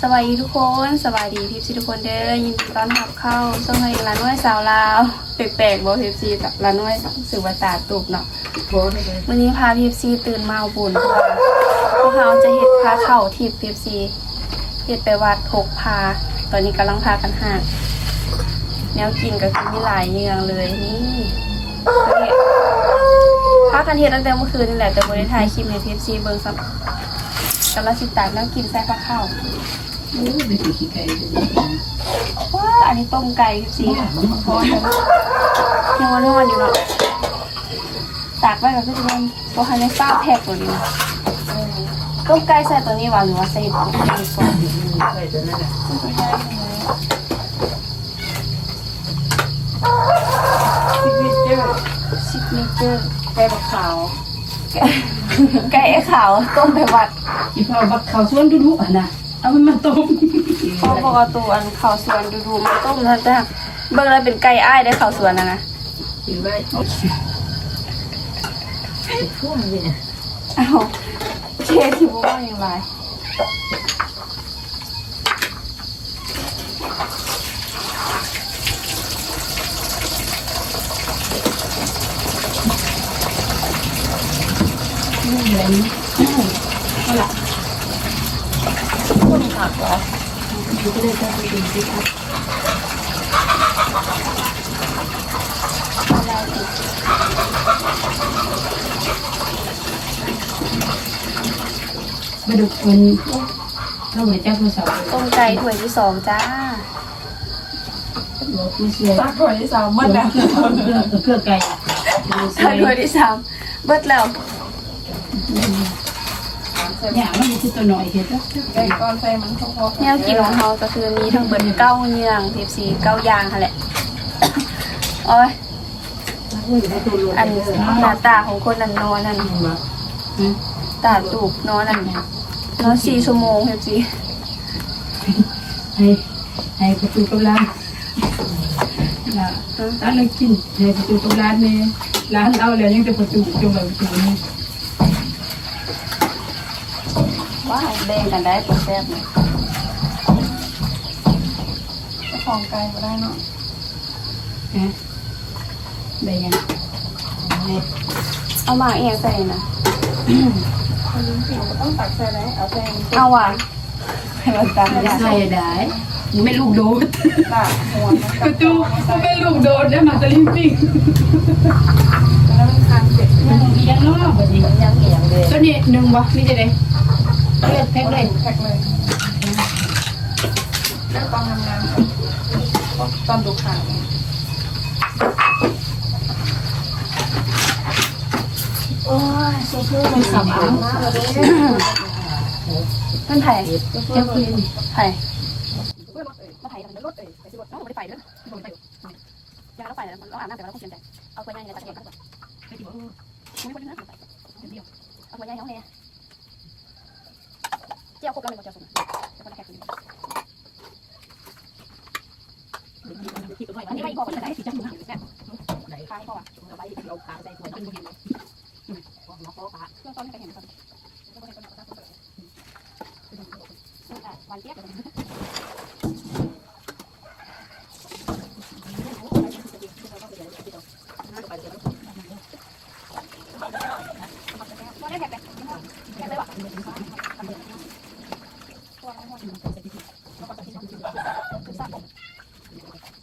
สวัสดีทุกคนสวัสดีพีซีทุกคนเด้อยินดีต้อนรับเข้าช่องเพลงร้านน้อยสาวลาวแปลกๆบอกพีซีกับร้านน้อยสื่อภาษาตุกเนาะโบได้เลยวันนี้พาพีซีตื่นมาเอาบุญเพราะว่าพวกเราจะเห็ดพาเข่าทิพพีซีเห็ดไปวัดหกพา ตอนนี้กำลังพากันหาแนวกินก็คือมีหลายเนืองเลยนี่ก็เฮ็ดพากันเห็ดตั้งแต่เมื่อคืนนี่แหละแต่บริถ่ายคลิปในพีซีเบิร์สัก กำลังสิตากแล้วกินแซ่บข้าวโอ้ยเป็นสีขี้ไก่เลยว้าอันนี้ต้มไก่สีทอดกันยังวันนอนอยู่เนาะตากไว้กับพี่ทุกคนเพราะคันในฟ้าแพ็กตัวนี้นะต้มไก่ใส่ตัวนี้วะหรือว่าใส่ตัวนี้ก่อนใส่ตัวนั้นแหละซิกเนเจอร์ซิกเนเจอร์ไก่บักขาว ไก่ขาวต้มไปวัดอีพอบักขาวส่วนดุๆอะนะเอามันมาต้มพ่อบอกว่าตัวอันข้าวสวนดูๆมาต้มแล้วจ้ะเบิ่งแล้วเป็นไก่อ้ายได้ข้าวสวนนะนะถือไว้ช่วงนี้อ้าวเชฟที่บอกว่าอย่างไร นี่อะไรนี่เอาล่ะต้มผักเหรอดูก็ได้ก็ไปดูสิครับมาดูคนเราเหมือนเจ้าผู้สาวต้มไก่ถ้วยที่สองจ้าบอกผู้เสียตักถ้วยที่สามหมดแล้วเพื่อเพื่อไก่ผู้เสีถ้วยยที่สามเบิดแล้ว เนี่ยมันมีตัวหน่อยเห็นปะไก่ก้อนใส่มันพอๆแนวกินของเราก็คือมีทั้งเบิดเก้าเนืองเทปซีเก้ายางค่ะแหละโอ้ยอันหน้าตาของคนนั้นนอนนั่นตาตูบนอนนั่นนอนสี่ชั่วโมงเทปซีให้ให้ประตูกับร้านนะร้านเรากินให้ประตูกับร้านเนี่ยร้านเอาแล้วยังจะประตูจงแบบประตูนี่ ว้าวแบ่งกันได้ตัวแซ่บเลยเจ้าของไก่มาได้เนาะนะได้ยังเอามาเอียงใส่นะคนลิ้นผิวก็ต้องตักใส่ไหนเอาใส่เอาว่ะให้มันตามไม่ได้ใส่ได้ไม่ลูกโดดตักหัวมันประตูไม่ลูกโดดได้มาตะลิงปิงแล้วมันทานเสร็จยังยังนอกแบบนี้ยังเอียงเลยตัวนี้หนึ่งวะนี่จะได้ เลือกแพ็คเลยแพ็คเลยเลือกตอนทำงานค่ะตอนดูข่าวโอ้ยเชื่อมันสับอะมันไผ่เจ้าคืนไผ่มาไผ่กันรถเอ้ยไปสิบน้องไม่ไปเด้อไม่ไปยังเราไปแล้วเราอาบน้ำแต่เราต้องเสียใจเอาไปยังไงตะเกียบกันก่อนไม่คนนึงนะเดียวเอาไปยังน้องเนี่ยเจ้าครบแล้วไม่เจ้าสุ่มเจ้าคนแค่คนนี้อันนี้ ไม่พอกันไหนสิจังหวะเนี่ยไหนคลายพออะไปเราขาใจตัวเป็นคนเดียวเราพอขาเรื่องต้นให้ไปเห็นก่อนวันเทียบ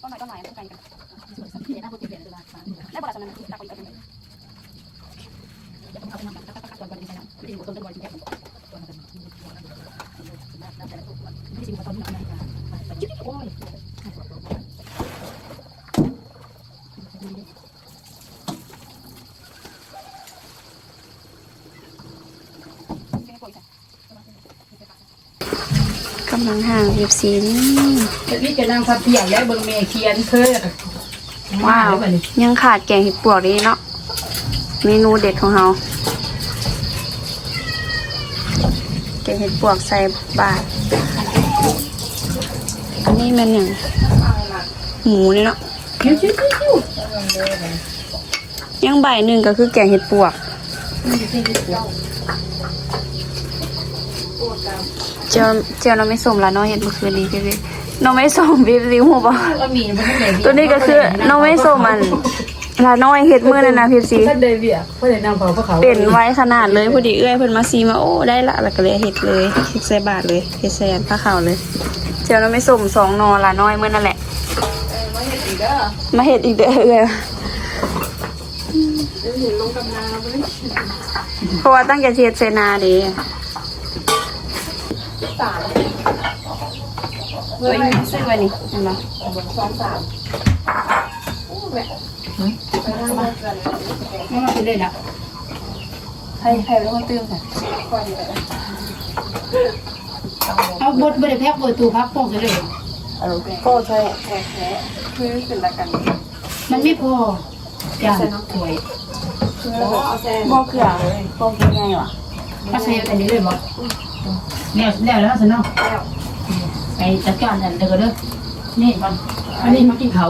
ต้นไม้ต้นไม้ต้นไก่กันแล้วบริษัทนั้นตักไปอีกอันนึงกำลังห่างยิบสีนี่นี่จะนั่งพับเพียงแล้วเบิ่งแม่เขียนเพื่อว้าวยังขาดแกงเห็ดปวกนี่เนาะเมนูเด็ดของเราแกงเห็ดปวกใส่บาทอันนี้มันอย่างหมูนี่เนาะเขียนชื่อชื่อยังใบหนึ่งก็คือแกงเห็ดปวกตัวไก่ เจียวเจียวน้องไม่ส้มละน้องเห็นเมื่อคืนนี้พี่พี่น้องไม่ส้มพี่พี่หูบอกก็มีมันไม่ได้ตัวนี้ก็คือน้องไม่ส้มมันลาน้อยเฮ็ดมือนั่นนะพี่ซีถ้าเดเบียเพื่อนนำเขาพวกเขาเป็นไว้ขนาดเลยพอดีเอื้อยเพิ่นมาซีมาโอ้ได้ละแล้วก็เลยเฮ็ดเลยเฮ็ดใส่บาทเลยเฮ็ดใส่อันผ้าขาวเลย เจียวน้องไม่ส้มสองนอละน้อยมื้อนั่นแหละมาเห็นอีกเด้อมาเฮ็ดอีกเด้อเอื้อยเดี๋ยวเห็นลงกับนาไม่ได้เพราะว่าตั้งใจสิเฮ็ดใส่นาเด้ สามเฮ้ยซื้อไว้นี่เห็นบ่สองสามไม่มาเป็นเลยนะใครใครเป็นคนตื่นค่ะเอาบดบดแพ็คบดตูพักป้องกันเลยก็ใช่แท้แท้คือเป็นละกัน มันไม่พอจ้าสวยคือเอาแซนบ่เกลือบ่เกลือไงวะก็ใช้อันนี้เลยบอก แล้วแล้วแล้วสิเนาะแล้วไปจัดการอันเดียวกันเด้อนี่มันอันนี้มากินเขา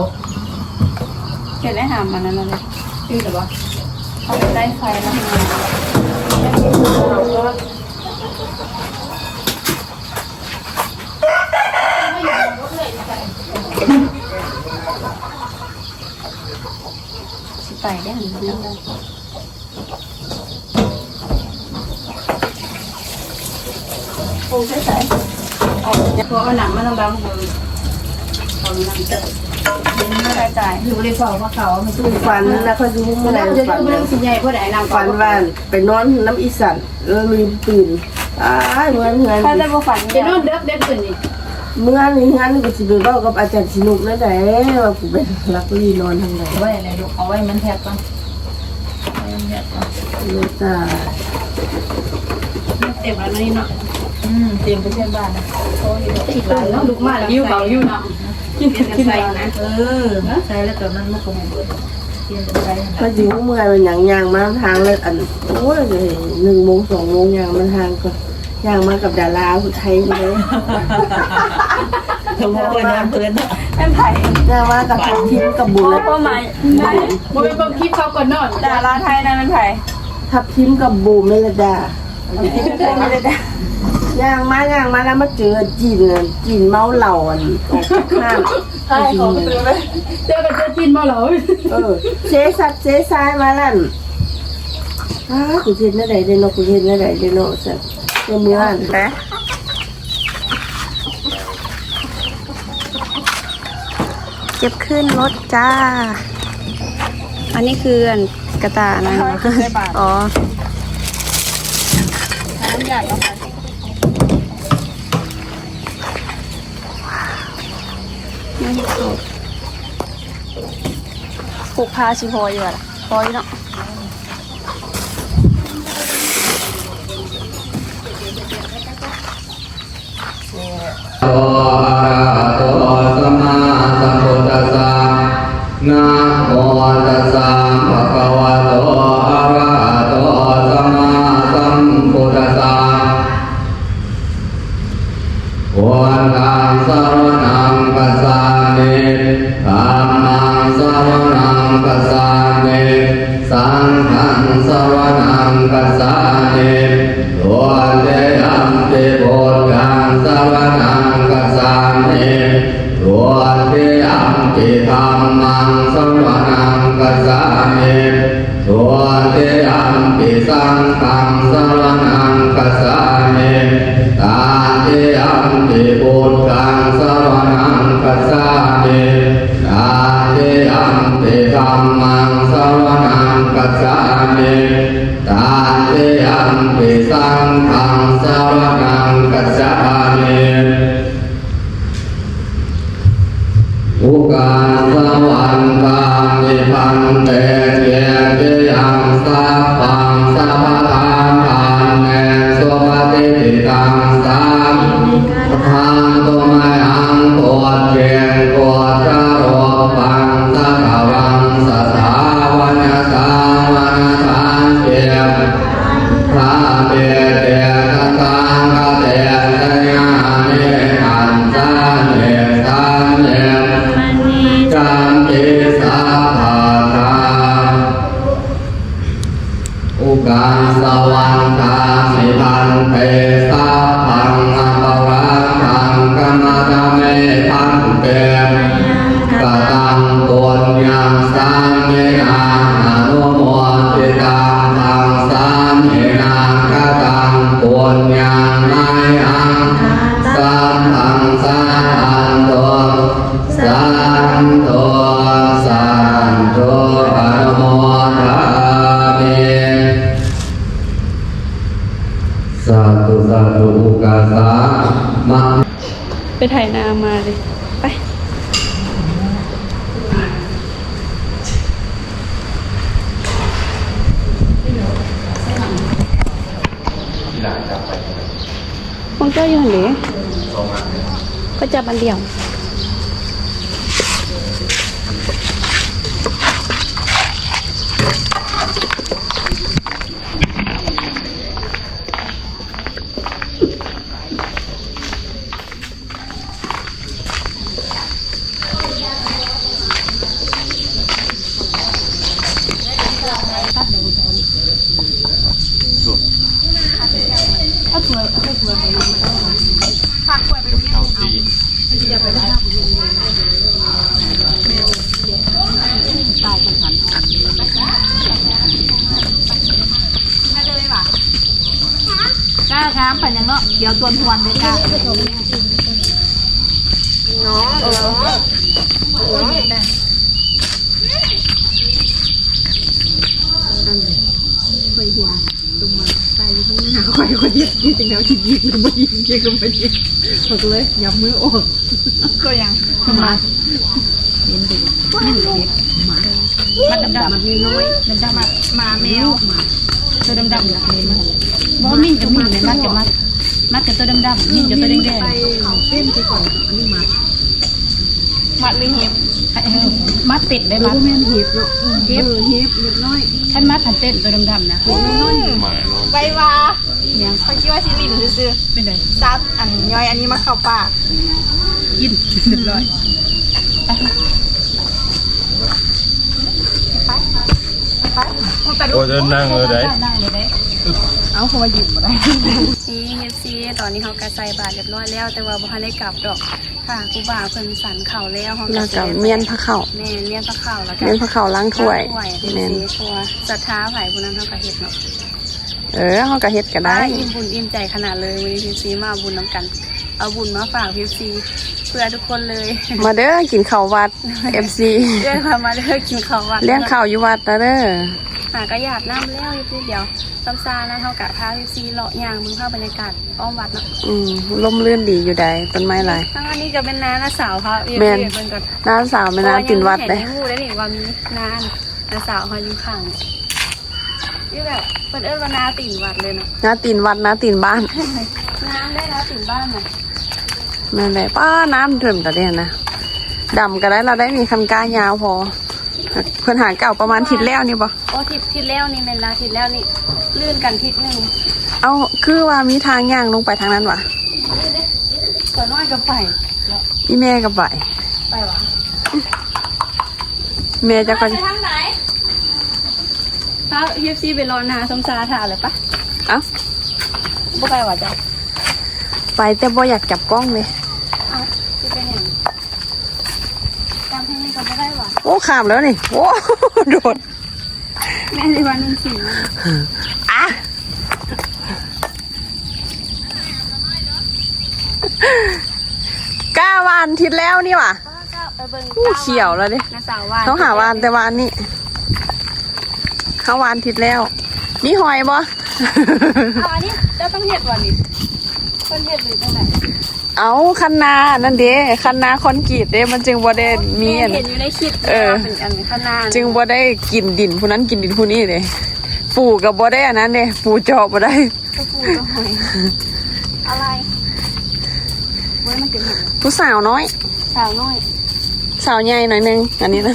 เฮ็ดได้หามมันนั่นเลยชื่อแต่ว่าเอาไปได้ไฟแล้วมันเราก็สิไปได้หันแล้วค งใช้สายพอเอาหนังมาลำบากเลยเอาหนังเตะไม่ได้จ่ายอยู่เลยเฝ้าว่าเขาไม่สู้ฝันนะเขาอยู่เมื่อไหร่ฝันเรื่องสิใหญ่เพราะไหนนางฝันว่าไปนอนน้ำอีสันเออลืมตื่นอ้ายเมื่อเงินถ้าได้บ่ฝันจะนอนเด็กเด็กคนนี้เมื่อนี่งั้นก็สิไปเล่ากับอาจารย์สนุกนั่นแหละว่ากูเป็นรักลีนอนทางไหนเอาไว้อะไรลูกเอาไว้มันแทบก่อนเลยจ้าเต็มแล้วนี่เนาะ อืมเต็มไปเช่นบ้านนะอีกหลายแล้วลูกมาแล้วยิ้วเบายิ้วเนาะกินกินใส่นะเออใส่แล้วตัวนั้นมันก็ไม่เบิดเตรียมจะใส่พออยู่เมื่อมันอย่างยางมาทางเลยอันโอ้ยหนึ่งโมงสองโมงยางมาทางก็ยางมากับดาราผู้ไทยเลยถึงว่าเปิดน้ำเปิดเป็นไผ่ยางมากับทัพทิมกับบุญเป้าหมายได้บ่ไปเบิ่งคลิปเขาก่อนนอนดาราไทยนั่นเป็นไผ่ทัพทิมกับบูมไม่ละจ้าไม่ได้ได้ ย่างมาย่างมาแล้วมาเจอจีนน่ะจีนเมาเหล่าอันออกจากข้าง ใช่ของซื้อเลยเจอกันเจอจีนมาเหรอเออเซซัดเซซายมาลั่นอ้ากูเห็นอะไรเดนอกูเห็นอะไรเดนอสัตว์เมื่อเมื่อนแต่เก็บขึ้นรถจ้า อันนี้คืออันกระตายนะอ๋อ น้ำอยากเอาไป ไม่ถูก ผูกผ้าชิพออยู่อะล่ะพออยู่เนาะโอระโตสัมมาสัมพุทธัสสะนะโมตัสสะภะคะวะโตอะระหะโตสัมมาสัมพุทธัสสะ กัสสานิสังฆังสรณังกัสสานิโลเตยัมปิพุทธังสรณังกัสสานิโลเตยัมปิธัมมังสรณังกัสสานิโลเตยัมปิสังฆัง มมังสรณังกัสสามิตาเตยัมปิสังฆังสรณังกัสสามิอุกาสวรรคามิพันเตเทียเตยังสัพพังสัพพะทานทานเนสุปฏิทิตังสัมทานตุมยังโกดเวียนโกด เจ้าอยู่หันเดก็จับอันเดียว กล้าครับปันยังเนาะเดี๋ยวตัวทวนเลยกล้าคอยคนเดียิบนี่จริงแล้วที่ยิบมันไม่ยิบเพียงก็ไม่ยิบบอกเลยยับมือออกก็ยังมาเห็นดูนี่เล็กมามันดำๆมันมีน้อยดำๆมามาแมว ตัวดำๆนะเห็นไหมบ่มิ่งกับมิ่งเลยมัดกับมัดมัดกับตัวดำๆมิ่งกับตัวแดงๆเต้นไปก่อนอันนี้มามัดหรือเห็บมัดติดได้มัดแม่นหีบเนาะเก็บหีบเล็กน้อยท่านมัดทันเต้นตัวดำๆนะใบว่ายังเขาคิดว่าสิลินซื้อเป็นไรซับอันย่อยอันนี้มาเข้าปากกินเรียบร้อย โอ้จะนั่งเลยได้ นั่งเลยได้เอาเพราะว่าหยิบมาได้นี่เฮฟซีตอนนี้เขากระใส่บาทเรียบร้อยแล้ว แต่ว่าบ่ทันได้กลับดอกค่ะครูบาเพิ่นสันเข่าแล้วเขาแล้วก็เมียนพระเข่าแม่เมียนพระเข่าแล้วก็เมียนพระเข่าล้างถ้วยล้างถ้วย แม่นเฮฟซีตัวศรัทธาไผ่บุญนั้นเขาก็เฮ็ดเนาะเออเขาก็เฮ็ดก็ได้ ว่าอิ่มบุญอิ่มใจขนาดเลยวันนี้เฮฟซีมาบุญน้ำกัน เอาบุญมาฝากเฮฟซีเพื่อทุกคนเลยมาเด้อกินข้าววัด FC เรียกมามาเด้อกินข้าววัด เลี้ยงข้าวอยู่วัดนะเด้อ หากระยาดน้ำแล้วอีกนิดเดียวซ้ำซานะเท่ากับพาพี่ซีเลาะยางมึงภาพบรรยากาศอ้อมวัดเนาะอืมลมลื่นดีอยู่ใดต้นไม้หลายทั้งอันนี้ก็เป็นน้าน้าสาวเขาเอียแม่นเบิ่งก่อนน้าสาวไม่น้าตินวัดเลยพราะายังไม่เห็นให้ฮู้ได้นี่ว่ามีน้าน้าสาวเขาอยู่ข้างนี่แบบเปิดเอิ้นว่าน้าติ่นวัดเลยเนาะน้าตินวัดน้าตินบ้านน้าได้น้าติ่นบ้านน่ะนั่นแหละป้าน้ำเถิมแต่เนี่ยนะดำก็ได้เราได้มีคันก้ายาวพอ เพื่อนหาเก่าประมาณทิศแล้วนี่ปะโอ้ทิศทิศแล้วนี่เป็นลาทิศแล้วนี่ลื่นกันทิศหนึงเอาคือว่ามีทางย่างลงไปทางนั้นวะตัวน้อยก็ไปอีแม่กับไปไปวะแม่จะก็ไปทางไหนถ้าเฮฟซีไปรอนาซ้ำซาถ่าเลยปะเอ้าบ่ไปวะจ้ะไปแต่บ่อยากจับกล้องเลยเอาคือเป็นอย่างจำเพลงนี้ก็ไม่ได้ว่ะ โอ้ขามแล้วนี่ โอ้โดดแม่ในวันนึงสี่นะอะก้าวานทิศแล้วนี่ว่ะก็ไปเบิ่งอู้เขียวแล้วดินาสาววานเขาหาวานแต่วานนี่เขาวานทิศแล้ว มีหอยบ่เอาอันนี้เจะต้องเห็ดวันนี้ค นเห็ดหรือเท่าไหร่เอาคันนานั่นเด้คันนาคอนกรีตเด้มันจึงบ่ได้มีอัน เห็นอยู่ในคลิปเออ เป็นอันข้างหน้าจึงบ่ได้กินดินผู้นั้นกินดินผู้นี้เด้ปูกับบ่ได้อันนั้นเด้ปูจอบบ่ได้กระปูกระหอยอะไรเว้ยมันเกิดเห็ดเหรอผู้สาวน้อย สาวน้อยสาวใหญ่หน่อยหนึงอันนี้นะ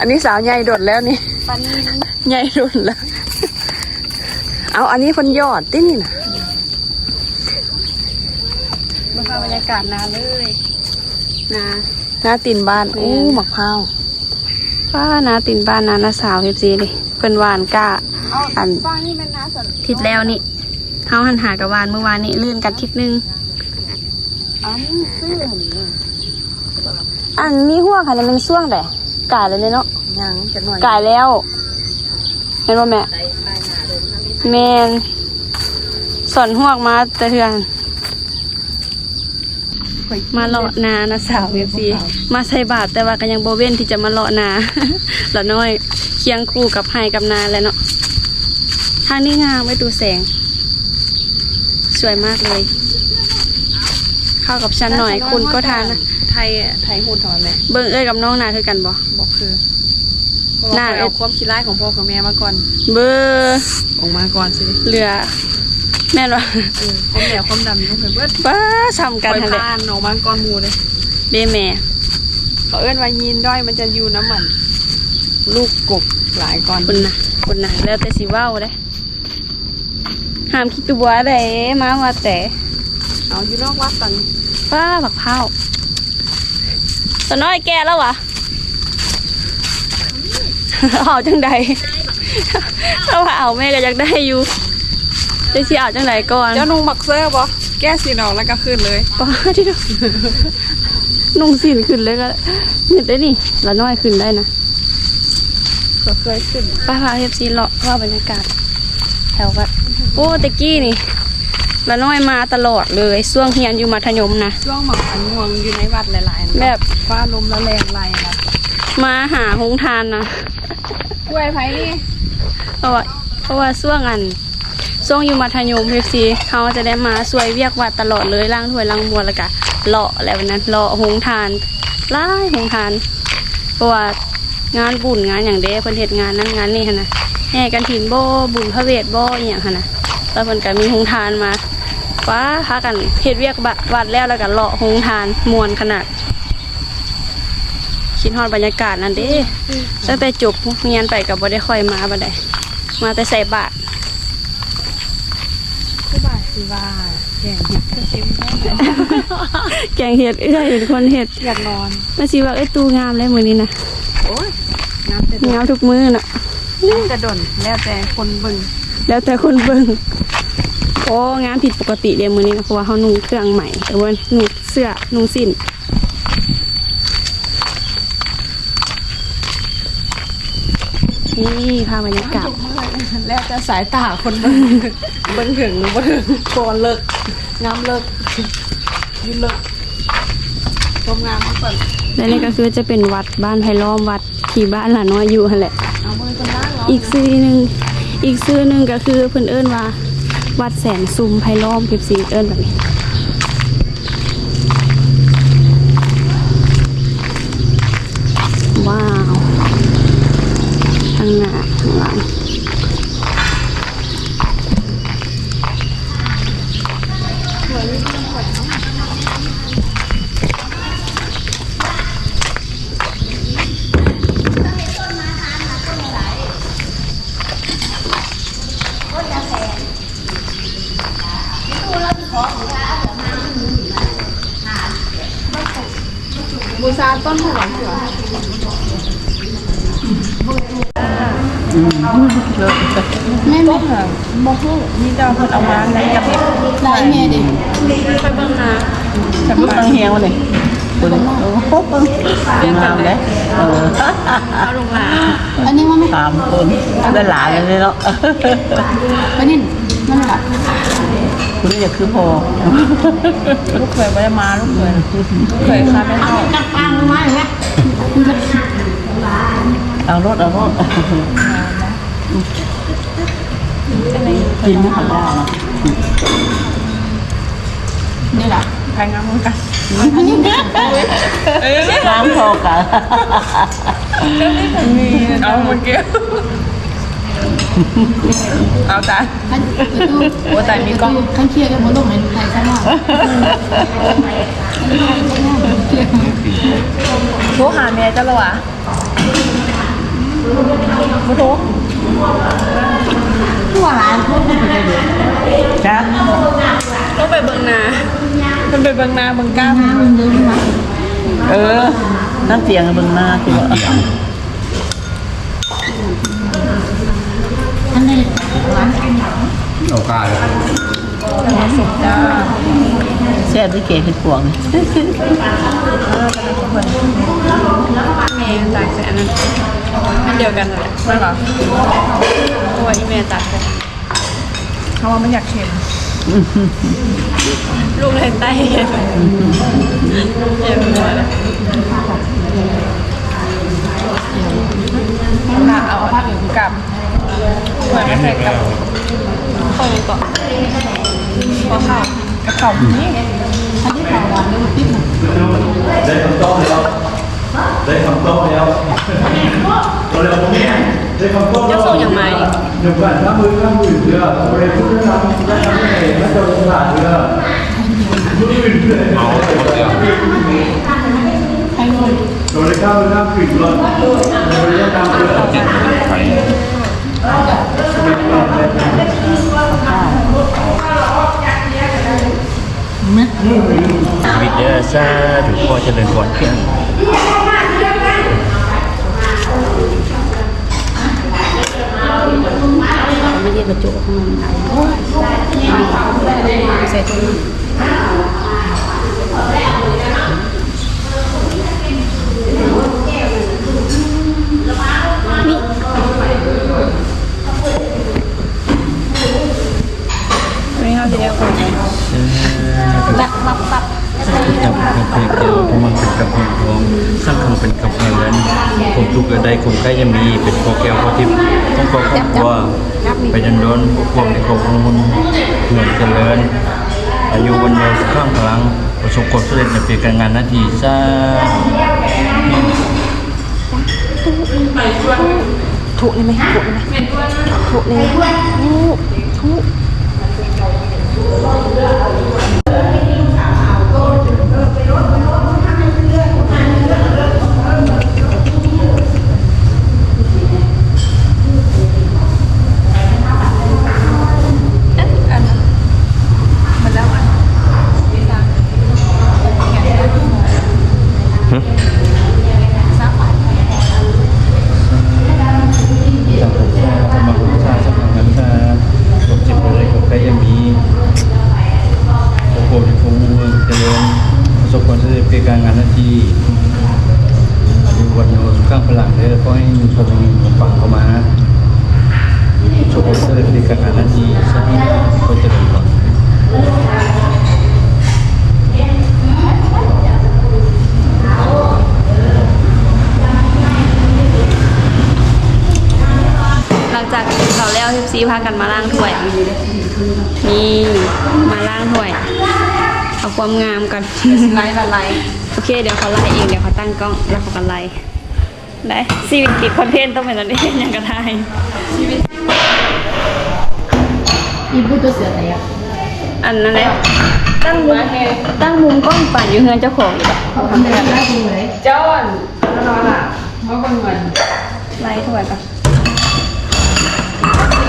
อันนี้สาวใหญ่โดดแล้วนี่ปลานีนใหญ่โดดแล้ว เอาอันนี้คนยอดตินี่นะ มันพา บรรยากาศนาเลยนาหน้าตีนบ้านแม่นอู้หมักพร้าวป้านาตินบ้านนานาสาวเฮฟซีเลยเพิ่นหวานกะอันฟังนี่เป็นน้าสนทิศแล้วนี่เฮาหันหากะวานเมื่อวานนี้ลื่นกันทิศนึงอันซื้อหนิอันนี้หัวค่ะมันช่วงแต่กายเลยเนาะยังจะหน่อยกายแล้วเห็นป่ะแม่แมนสอนหวกมาแต่เทือน มาเลาะนานะสาวเอฟซีมาใส่บาทแต่ว่าก็ยังโบเว้นที่จะมาเลาะนาละน้อยเคียงคู่กับไฮกับนาแล้วเนาะทางนี้งามไว้ดูแสงสสวยมากเลย เข้ากับฉันหน่อย คุณก็ทานนะไทยไทยหุ่นทอนแม่เบิ่งเอ้ยกับน้องนาคือกันบ่บอกคือหน้าเอาความคิดร้ายของพ่อของแม่มาก่อน เบอร์ออกมาก่อนสิเหลือ แม่นว่าเออความเหนียวความดำนี่ต้องเคยเบิดป้าซ้ำกันปล่อยหั่นแหละผ่านออกมาก่อนหมูเลยเด้แม่เขาเอื้อนว่ายีนด้อยมันจะอยู่น้ำมัน ลูกกบหลายก่อนคุณนะคุณนะแล้วแต่สิเว้าเด้ห้ามคิดตัวเด้มาว่าแต่ เอาอยู่นอกวัดตอนนี้ป้าบักเผาตอนน้อยแก่แล้ววะเอาจังใดถ้าว่าเอาแม่ก็อยากได้อยู่จะสิเอาจังใดก่อนเจ้านุ่งบักเซอร์บอแก้สีนออกแล้วก็ขึ้นเลยป้าที่ดูนุ่งสินขึ้นเลยก็เห็นได้นี่ละน้อยขึ้นได้นะก็เคยขึ้นป้าพาเอฟซีเลาะว่าบรรยากาศแถววัดโอ้ตะกี้นี่ ละน้อยมาตลอดเลยช่วงเฮียนอยู่มัธยมนะช่วงหมักอันงวงอยู่ในวัดหลายๆนะแบบฟ้าลมแล้วแรงไรนะมาหาหงทานนะกล้วยไผ่นี่เพราะว่าเพราะว่าช่วงอันช่วงอยู่มัธยมเอฟซีเขาจะได้มาช่วยเวียกวัดตลอดเลยล้างถ้วยล้างมวลแล้วก็เลาะอะไรแบบนั้นเลาะหงทานไล่หงทานเพราะว่างานบุญงานอย่างเด้เพิ่นเฮ็ดงานนั้นงานนี้หั่นนะแห่กันถินบ่บุญพระเวทบ่อหย่างหั่นนะแล้วเพิ่นก็มีหงทานมา ฟ้าพากันเฮ็ดเวียกบัดวัดแล้วแล้วก็เลาะหงทานมวนขนาดคิดฮอดบรรยากาศนั่นเด้ตั้งแต่จบเรียนไปกับบ่ได้ค่อยมาบ่ได้มาแต่ใส่บาตรคือบาทสิว่าแข่งเห็ดก็เต็มแค่ไหนแกงเห็ดเอ้ยเป็นคนเห็ดอยากนอนมาสิว่าไอ้ยตูงามเลยมื้อนี้นะโอ้ยน้ำจะดนงามทุกมื้อน่ะน้ำจะดนแล้วแต่คนเบิ่งแล้วแต่คนเบิ่งโอ้งามผิดปกติเดี๋ยวมื้อนี้นะเพราะว่าเขานุ่งเครื่องใหม่แต่ว่านุ่งเสื้อนุ่งสิ้นนี่ภาพบรรยากาศแล้วแต่สายตาคนเบิ่งเบิ่งถึงหรือบ่ถึงก่อนเลิกงามเลิกยืนเลิกชมงามมาก่อนและนี่ก็คือจะเป็นวัดบ้านไผ่ล้อมวัดที่บ้านหลานน้อยอยู่หั่นแหละเอามือคนล่างเราอีกซื้อหนึ่งอีกซื้อหนึ่งก็คือเพิ่นเอิ้นว่า วัดแสนซุมไพล้อมเก็บสีเอิ้นแบบนี้ บูชาต้นหัวเสือแม่แม่บ่ฮู้มีเจ้าเพิ่นเอามาแล้วกับเฮ็ดหลายแม่ดิไปเบิ่งหากับ ลูกตังเฮียงวันนี้เบิ่งโอ้โหเบิ่งงามเด้เออเอาลงหลาอันนี้ว่าไม่สามคนได้หลานเลยเนาะไปนี่นั่นแหละคุณนี่คือพอลูกเคยไม่ได้มาลูกเคยเคยค้าไม่เข้านักปังมาอย่างเงี้ยเอารถเอารถกินไม่ทำได้นะนี่แหละใครงามเหมือนกันอันนี้น้ำพอกันเอาเมื่อกี้ เอาจ้ะขันประตูโอ้แต่มีกล้องขันเคลียร์กันหมดลงไหนไทยซะหน่อยโทรหาแม่จ้ะละวะโทรหวานพวกนี้ไปเลยจ้ะต้องไปเบิ่งนามันเป็นเบิงนาเบิงก้ามน้ำมันเดินมาเออนั่นเตียงเบิงนาที่ว่าอันนี้หวา เอากายจ้าแซ่บด้วยเก๋เห็ดพวงแม่ตากใส่อันนั้นมันเดียวกันนั่นแหละไม่หรอเพราะว่าอีแม่ตากใส่เขาว่ามันอยากเค็มลูกเลยใต้เห็นเจ็บหัวเลย หนักเอาภาพอื่นกับเหมือนไม่เคยกับ คงก่อน พอข้าวกับข้าวนี่ ได้คำตอบแล้วได้คำตอบแล้วเราเร็วผมเนี่ยได้คำตอบ จะส่งอย่างไร หนึ่งพันห้าหมื่นห้าหมื่นเรือเราเร็วพูดได้ทำได้ทำได้ไม่ต้องสงสารเรือหมื่นเรือเอาหมดแล้วเราได้ข้าวข้าวปิดรถเราได้ทำเรือจิตไทยวิทยาศาสตร์หรือพ่อเจริญพรเพียง ไม่ได้บรรจุข้างในใส่ถุงไม่เอาทีเดียวก่อนตักปับปับกำแพงเดียวพมันเป็นกำแพงทองสร้างคำเป็นกำแพงนั้นผมทุกข์ใดคงใกล้จะมีเป็นพอแก้วพอทิพย์ต้องขอครอบครัว ไปดันดนพวกพวกในของมุนเหมือนเจริญ อายุวันเดียวข้างพลัง ประสบความสำเร็จในเปียการงานหน้าที่สร้างถูกเลยไหมถูกเลยไหมถูกเลยถูกถูก สังคมชาติธรรมะชาติสังฆันชาผมจิตอะไรคงใกล้จะมีพวกความในของมุนเจริญประสบความสำเร็จในเปียการงานหน้าที่ อายุวันโนสุขังพลังเด้อขอให้มีคนมีฟังเข้ามาโชคดีเลยในการงานหน้าที่สาธุก็จะเป็นผล หลังจากกินข้าวแล้วทิพซีพากันมาล้างถ้วย นี่มาล้างถ้วย เอาความงามกันไล่ละไล่โอเค เดี๋ยวเขาไล่เองเดี๋ยวเขาตั้งกล้องแล้วเขากันไล่ได้ซีวิตติดคอนเทนต์ต้องเป็นอะไรอย่างกระทายอีพูดตัวเสืออะไรอะอันนั้นแหละตั้งมุมตั้งมุมกล้องปั่นอยู่เฮือนเจ้าของอยู่แบบทำแบบได้จริงเลยเจ้าอ่อนนอนอะเพราะคนเหมือนไล่ถ้วยกัน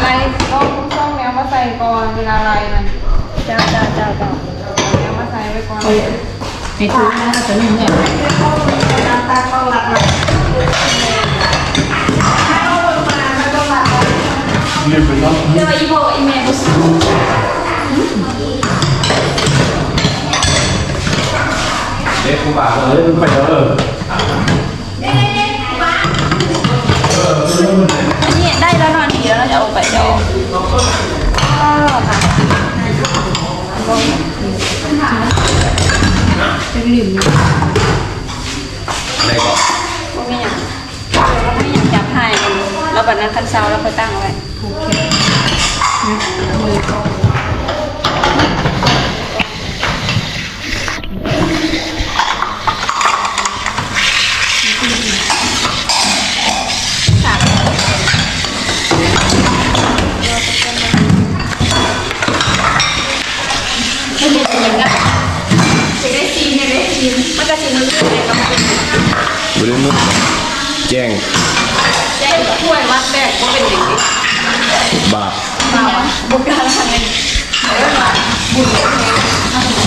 ไล่ต้องช่องแนวมาใส่ก่อนเวลาไล่นะเจ้าเจ้าเจ้าเจ้าแนวมาใส่ไว้ก่อน ให้ถูกนะแต่หนึ่งเนี่ยนี่เป็นรถเดี๋ยวอีโบอีเมลบุษเด็กกูบ่าเลยมึงไปเถอ นะคันเช้าแล้วก็ตั้งไว้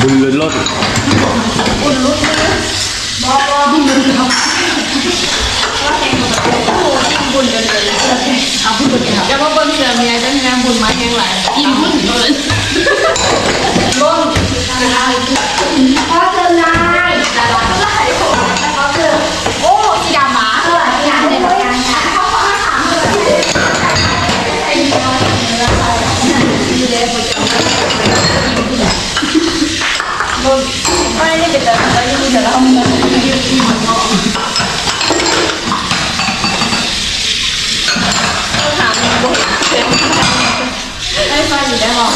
บุญเลิศรถจะมาเบิ่งเสือเมียจะงานบุญมาแห้งหลายกินบุญเลยโไม่ได้เป็นแต่เราอยู่แต่เราเงินยืดที่อกถามบุกเต็มได้ไฟอยู่ได้หรอ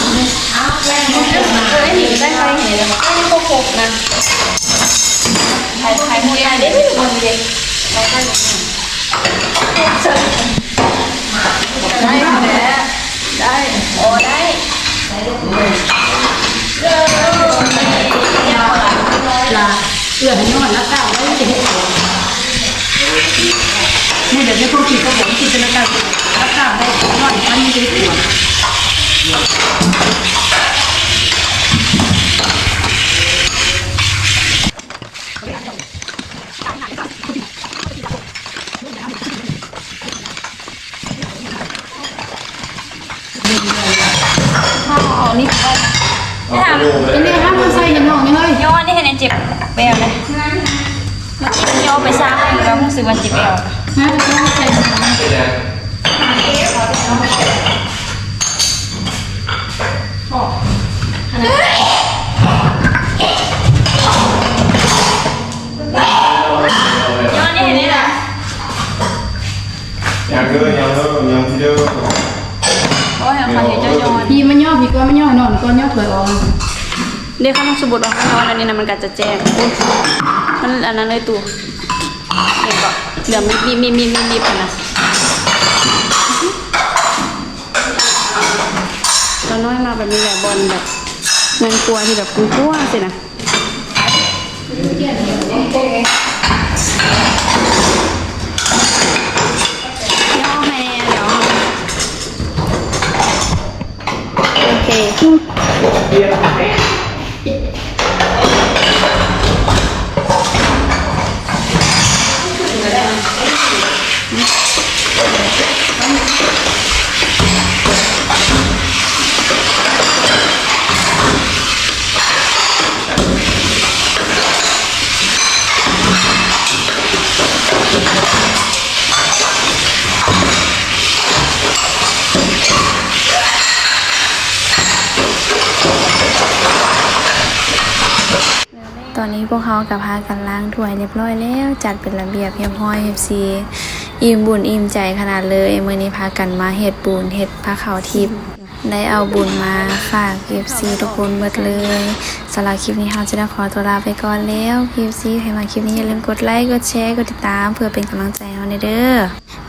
อ้าวแรงมากเลยหนิได้ไฟเห็นเลยไม่ได้โกหกนะถ่ายถ่ายหมดได้ได้หมดเลยได้ได้ได้ได้โอ้ได้ ลา เอื้อให้นอนแล้วก้าวไว้จะให้สวยนี่เดี๋ยวนี้พวกกินก็ผมกินเป็นแล้วก้าวแล้วก้าวได้นอนอันนี้จะสวยอ๋อนี่ไปเอาไปดูเลยนนี้ห้ามมันใส่ยังนองนี่เฮ้ยย้อนนี่ให้ในเจ็บ แปลเลยเมื่อกี้มันย้อไปสร้างให้แล้วรู้สึกว่าเจ็บแอวันใส่ยังนองนี่นะ เดี๋ยวเขาต้องสมบูรณ์ว่าย้อนอันนี้นะมันก็จะแจ้งมันอันนั้นเลยตู่เห็นก็เหลือมีมีมีมีมีมีนะเราน้อยมาแบบนี้แหละบอลแบบเงินกลัวที่แบบกลัวสินะย่อให้เดี๋ยวโอเค วกเขากับพากันล้างถ้วยเรียบร้อยแล้ว จัดเป็นระเบียบเรียบร้อย FC อิ่มบุญอิ่มใจขนาดเลยเมื้อนี้พากันมาเฮ็ดบุญเฮ็ดพระเขาทิพย์ได้เอาบุญมาฝาก FC ทุกคนเบิดเลยสำหรับคลิปนี้เราจะได้ขอตัวลาไปก่อนแล้ว FC ใครมาคลิปนี้อย่าลืมกดไลค์กดแชร์กดติดตาม เพื่อเป็นกำลังใจเราในเด้อ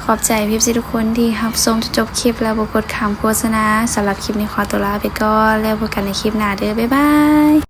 ขอบใจ FC ทุกคนที่รับชมจนจบคลิปแล้วบกดคำโฆษณาสำหรับคลิปนี้ขอตัวลาไปก่อนแล้วพบกันในคลิปหน้าเด้อบ๊ายบาย